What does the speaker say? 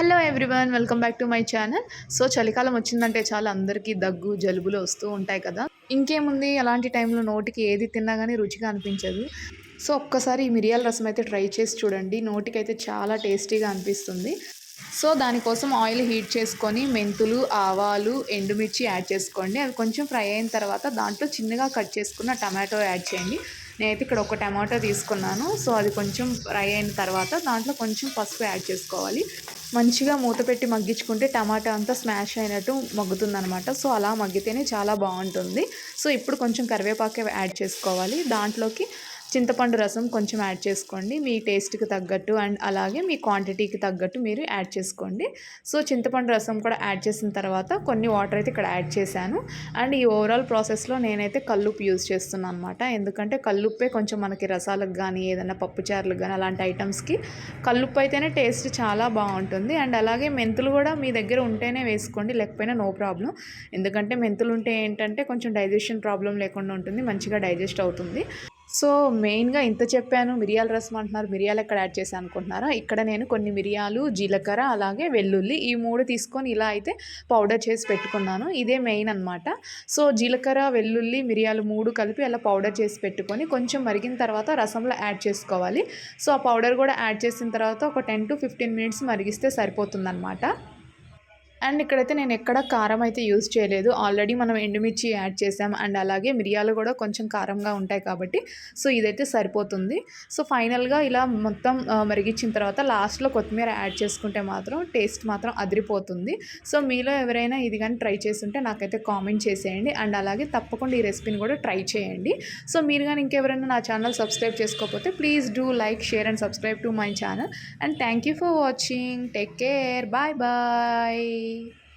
Hello everyone welcome back to my channel so చలికాలం వచ్చిందంటే చాలా అందరికీ దగ్గు జలుబులు వస్తూ ఉంటాయి కదా. ఇంకేముంది? అలాంటి టైంలో నోటికి ఏది తిన్నా కానీ రుచిగా అనిపించదు. సో ఒక్కసారి ఈ మిరియాల రసం అయితే ట్రై చేసి చూడండి. నోటికి అయితే చాలా టేస్టీగా అనిపిస్తుంది. సో దానికోసం ఆయిల్ హీట్ చేసుకొని మెంతులు ఆవాలు ఎండుమిర్చి యాడ్ చేసుకోండి. అవి కొంచెం ఫ్రై అయిన తర్వాత దాంట్లో చిన్నగా కట్ చేసుకున్న టమాటో యాడ్ చేయండి. నేనైతే ఇక్కడ ఒక టమాటో తీసుకున్నాను. సో అది కొంచెం ఫ్రై అయిన తర్వాత దాంట్లో కొంచెం పసుపు యాడ్ చేసుకోవాలి. మంచిగా మూత పెట్టి మగ్గించుకుంటే టమాటా అంతా స్మాష్ అయినట్టు మగ్గుతుందనమాట సో అలా మగ్గితేనే చాలా బాగుంటుంది. సో ఇప్పుడు కొంచెం కరివేపాకు యాడ్ చేసుకోవాలి. దాంట్లోకి చింతపండు రసం కొంచెం యాడ్ చేసుకోండి. మీ టేస్ట్కి తగ్గట్టు అండ్ అలాగే మీ క్వాంటిటీకి తగ్గట్టు మీరు యాడ్ చేసుకోండి. సో చింతపండు రసం కూడా యాడ్ చేసిన తర్వాత కొన్ని వాటర్ అయితే ఇక్కడ యాడ్ చేశాను. అండ్ ఈ ఓవరాల్ ప్రాసెస్లో నేనైతే కల్లుప్పు యూజ్ చేస్తున్నాను అనమాట ఎందుకంటే కల్లుప్పే కొంచెం మనకి రసాలకు కానీ ఏదైనా పప్పుచారులకు కానీ అలాంటి ఐటమ్స్కి కల్లుప్పు అయితేనే టేస్ట్ చాలా బాగుంటుంది. అండ్ అలాగే మెంతులు కూడా మీ దగ్గర ఉంటేనే వేసుకోండి. లేకపోయినా నో ప్రాబ్లం ఎందుకంటే మెంతులు ఉంటే ఏంటంటే కొంచెం డైజెషన్ ప్రాబ్లం లేకుండా ఉంటుంది. మంచిగా డైజెస్ట్ అవుతుంది. సో మెయిన్గా ఇంత చెప్పాను మిరియాల రసం అంటున్నారు మిరియాలు ఎక్కడ యాడ్ చేశాను అనుకుంటున్నారా? ఇక్కడ నేను కొన్ని మిరియాలు జీలకర్ర అలాగే వెల్లుల్లి ఈ మూడు తీసుకొని ఇలా అయితే పౌడర్ చేసి పెట్టుకున్నాను. ఇదే మెయిన్ అనమాట సో జీలకర్ర వెల్లుల్లి మిరియాలు మూడు కలిపి అలా పౌడర్ చేసి పెట్టుకొని కొంచెం మరిగిన తర్వాత రసంలో యాడ్ చేసుకోవాలి. సో ఆ పౌడర్ కూడా యాడ్ చేసిన తర్వాత ఒక టెన్ టు ఫిఫ్టీన్ మినిట్స్ మరిగిస్తే సరిపోతుందన్నమాట. అండ్ ఇక్కడైతే నేను ఎక్కడ కారం అయితే యూజ్ చేయలేదు. ఆల్రెడీ మనం ఎండుమిర్చి యాడ్ చేసాం. అండ్ అలాగే మిరియాలు కూడా కొంచెం కారంగా ఉంటాయి కాబట్టి సో ఇదైతే సరిపోతుంది. సో ఫైనల్గా ఇలా మొత్తం మరిగించిన తర్వాత లాస్ట్లో కొత్తిమీర యాడ్ చేసుకుంటే మాత్రం టేస్ట్ మాత్రం అదిరిపోతుంది. సో మీలో ఎవరైనా ఇది కానీ ట్రై చేస్తుంటే నాకైతే కామెంట్ చేసేయండి. అండ్ అలాగే తప్పకుండా ఈ రెసిపీని కూడా ట్రై చేయండి. సో మీరు కానీ ఇంకెవరైనా నా ఛానల్ సబ్స్క్రైబ్ చేసుకోకపోతే please do like share and subscribe to my channel. And thank you for watching. Take care. Bye bye. Bye.